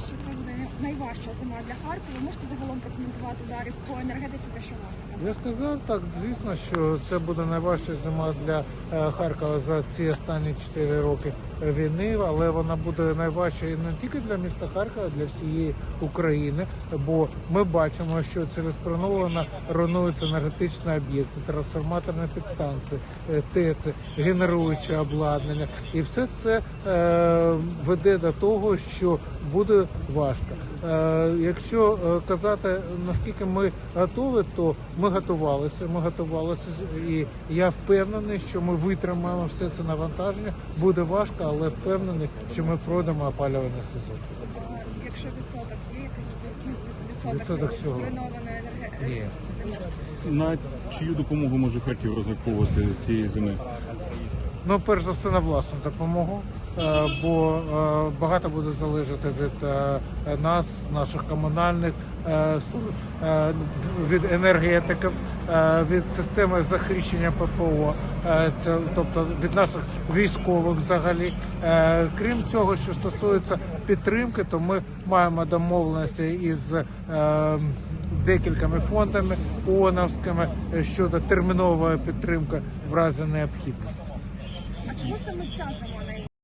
сказали, що це буде найважча зима для Харкова. Можете загалом прокоментувати ударів по енергетиці, те, що казати? Я сказав так, звісно, що це буде найважча зима для е, Харкова за ці останні 4 роки війни, але вона буде найважчою не тільки для міста Харкова, а для всієї України. Бо ми бачимо, що цілеспрямовано руйнуються енергетичні об'єкти, трансформаторні підстанції, е, ТЕЦи, генеруюче обладнання, і все це е, веде до того, що буде важко. Е, якщо е, казати наскільки ми готові, то ми готувалися. Ми готувалися і я впевнений, що ми витримаємо все це навантаження. Буде важко, але впевнений, що ми пройдемо опалювальний сезон. Якщо відсоток є якийсь відсоток, зруйнованої енергетики? Ні. На чию допомогу може Харків розраховувати цієї зими? Ну, перш за все, на власну допомогу, бо е, багато буде залежати від е, нас, наших комунальних е, служб, е, від енергетиків, е, від системи захищення ППО, е, це тобто від наших військових взагалі. Е, Крім цього, що стосується підтримки, то ми маємо домовленості із е, декількома фондами ООНовськими е, щодо термінової підтримки в разі необхідності. А чому саме ця зима